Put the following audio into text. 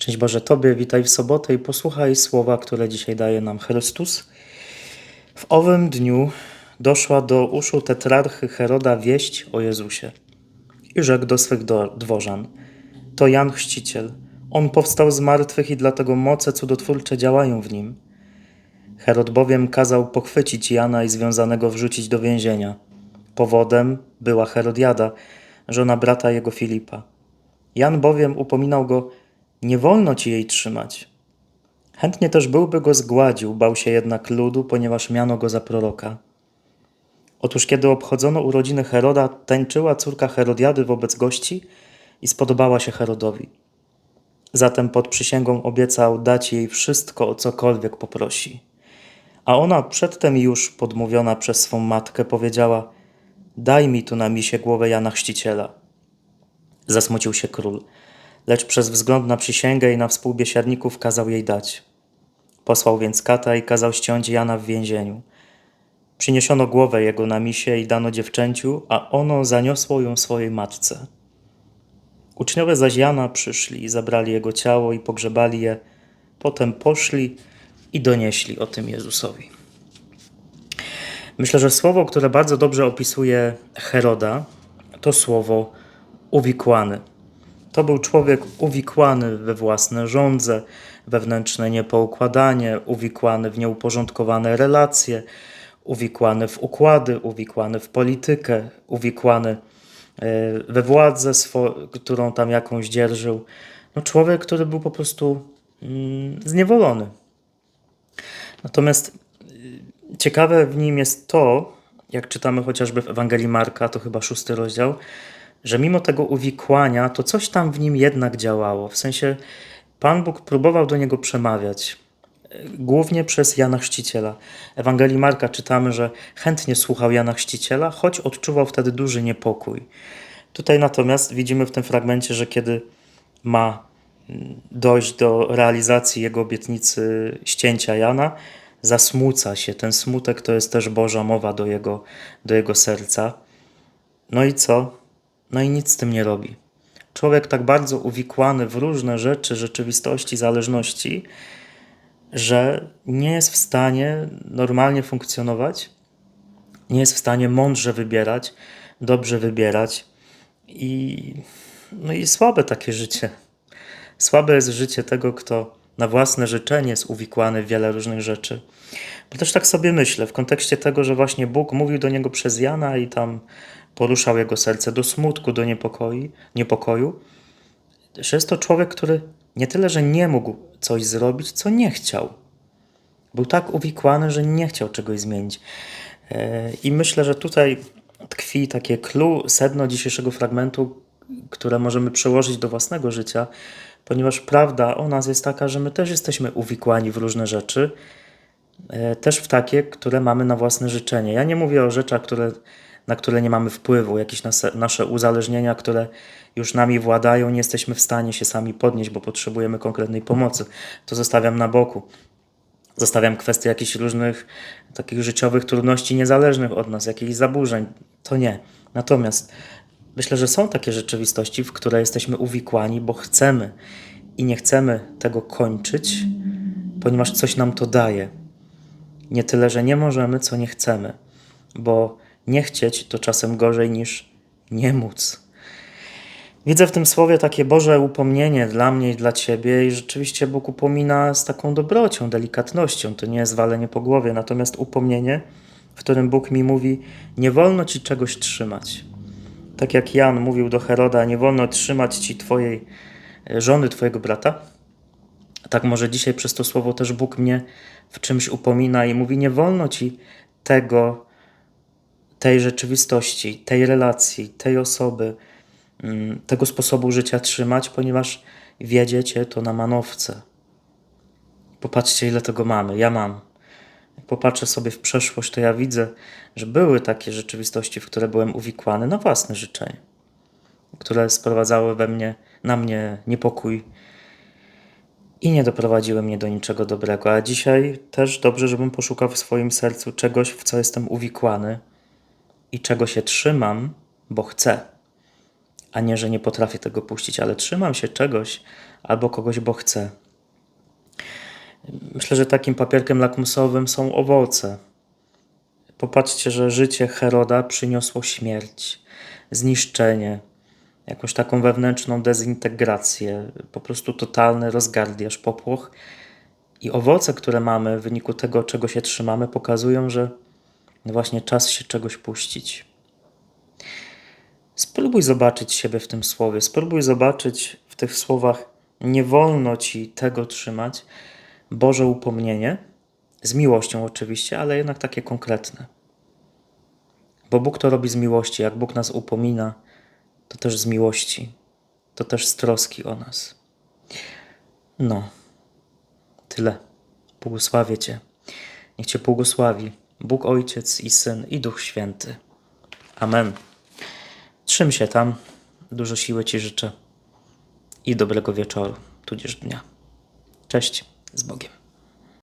Szczęść Boże Tobie, witaj w sobotę i posłuchaj słowa, które dzisiaj daje nam Chrystus. W owym dniu doszła do uszu tetrarchy Heroda wieść o Jezusie i rzekł do swych dworzan: To Jan Chrzciciel. On powstał z martwych i dlatego moce cudotwórcze działają w nim. Herod bowiem kazał pochwycić Jana i związanego wrzucić do więzienia. Powodem była Herodiada, żona brata jego Filipa. Jan bowiem upominał go, nie wolno ci jej trzymać. Chętnie też byłby go zgładził, bał się jednak ludu, ponieważ miano go za proroka. Otóż kiedy obchodzono urodziny Heroda, tańczyła córka Herodiady wobec gości i spodobała się Herodowi. Zatem pod przysięgą obiecał dać jej wszystko, o cokolwiek poprosi. A ona przedtem już podmówiona przez swą matkę powiedziała: Daj mi tu na misie głowę Jana Chrzciciela. Zasmucił się król lecz przez wzgląd na przysięgę i na współbiesiadników kazał jej dać. Posłał więc kata i kazał ściąć Jana w więzieniu. Przyniesiono głowę jego na misie i dano dziewczęciu, a ono zaniosło ją swojej matce. Uczniowie zaś Jana przyszli i zabrali jego ciało i pogrzebali je, potem poszli i donieśli o tym Jezusowi. Myślę, że słowo, które bardzo dobrze opisuje Heroda, to słowo uwikłany. To był człowiek uwikłany we własne żądze, wewnętrzne niepoukładanie, uwikłany w nieuporządkowane relacje, uwikłany w układy, uwikłany w politykę, uwikłany e, we władzę, którą tam jakąś dzierżył. No człowiek, który był po prostu mm, zniewolony. Natomiast e, ciekawe w nim jest to, jak czytamy chociażby w Ewangelii Marka, to chyba szósty rozdział, że mimo tego uwikłania, to coś tam w nim jednak działało. W sensie Pan Bóg próbował do niego przemawiać, głównie przez Jana Chrzciciela. Ewangelii Marka czytamy, że chętnie słuchał Jana Chrzciciela, choć odczuwał wtedy duży niepokój. Tutaj natomiast widzimy w tym fragmencie, że kiedy ma dojść do realizacji jego obietnicy ścięcia Jana, zasmuca się. Ten smutek to jest też Boża mowa do jego, do jego serca. No i co? No i nic z tym nie robi. Człowiek tak bardzo uwikłany w różne rzeczy, rzeczywistości, zależności, że nie jest w stanie normalnie funkcjonować, nie jest w stanie mądrze wybierać, dobrze wybierać i, no i słabe takie życie. Słabe jest życie tego, kto na własne życzenie jest uwikłany w wiele różnych rzeczy. Bo też tak sobie myślę, w kontekście tego, że właśnie Bóg mówił do niego przez Jana i tam poruszał jego serce do smutku, do niepokoi, niepokoju, że jest to człowiek, który nie tyle, że nie mógł coś zrobić, co nie chciał. Był tak uwikłany, że nie chciał czegoś zmienić. E, I myślę, że tutaj tkwi takie clue, sedno dzisiejszego fragmentu, które możemy przełożyć do własnego życia, ponieważ prawda o nas jest taka, że my też jesteśmy uwikłani w różne rzeczy, e, też w takie, które mamy na własne życzenie. Ja nie mówię o rzeczach, które na które nie mamy wpływu, jakieś nasze, uzależnienia, które już nami władają, nie jesteśmy w stanie się sami podnieść, bo potrzebujemy konkretnej pomocy. To zostawiam na boku. Zostawiam kwestie jakichś różnych takich życiowych trudności niezależnych od nas, jakichś zaburzeń. To nie. Natomiast myślę, że są takie rzeczywistości, w które jesteśmy uwikłani, bo chcemy i nie chcemy tego kończyć, ponieważ coś nam to daje. Nie tyle, że nie możemy, co nie chcemy, bo nie chcieć to czasem gorzej niż nie móc. Widzę w tym słowie takie Boże upomnienie dla mnie i dla Ciebie, i rzeczywiście Bóg upomina z taką dobrocią, delikatnością. To nie jest walenie po głowie, natomiast upomnienie, w którym Bóg mi mówi: Nie wolno Ci czegoś trzymać. Tak jak Jan mówił do Heroda: Nie wolno trzymać Ci Twojej e, żony, Twojego brata. Tak może dzisiaj przez to słowo też Bóg mnie w czymś upomina i mówi: Nie wolno Ci tego tej rzeczywistości, tej relacji, tej osoby, mm, tego sposobu życia trzymać, ponieważ wiedziecie to na manowce. Popatrzcie, ile tego mamy. Ja mam. Jak popatrzę sobie w przeszłość, to ja widzę, że były takie rzeczywistości, w które byłem uwikłany na własne życzenie, które sprowadzały we mnie, na mnie niepokój i nie doprowadziły mnie do niczego dobrego. A dzisiaj też dobrze, żebym poszukał w swoim sercu czegoś, w co jestem uwikłany, i czego się trzymam, bo chcę, a nie, że nie potrafię tego puścić, ale trzymam się czegoś albo kogoś, bo chcę. Myślę, że takim papierkiem lakmusowym są owoce. Popatrzcie, że życie Heroda przyniosło śmierć, zniszczenie, jakąś taką wewnętrzną dezintegrację, po prostu totalny rozgardiaż, popłoch. I owoce, które mamy w wyniku tego, czego się trzymamy, pokazują, że właśnie czas się czegoś puścić. Spróbuj zobaczyć siebie w tym słowie, spróbuj zobaczyć w tych słowach, nie wolno ci tego trzymać, Boże upomnienie, z miłością oczywiście, ale jednak takie konkretne. Bo Bóg to robi z miłości. Jak Bóg nas upomina, to też z miłości, to też z troski o nas. No, tyle. Błogosławię Cię. Niech Cię błogosławi Bóg Ojciec i Syn i Duch Święty. Amen. Trzym się tam. Dużo siły Ci życzę i dobrego wieczoru, tudzież dnia. Cześć, z Bogiem.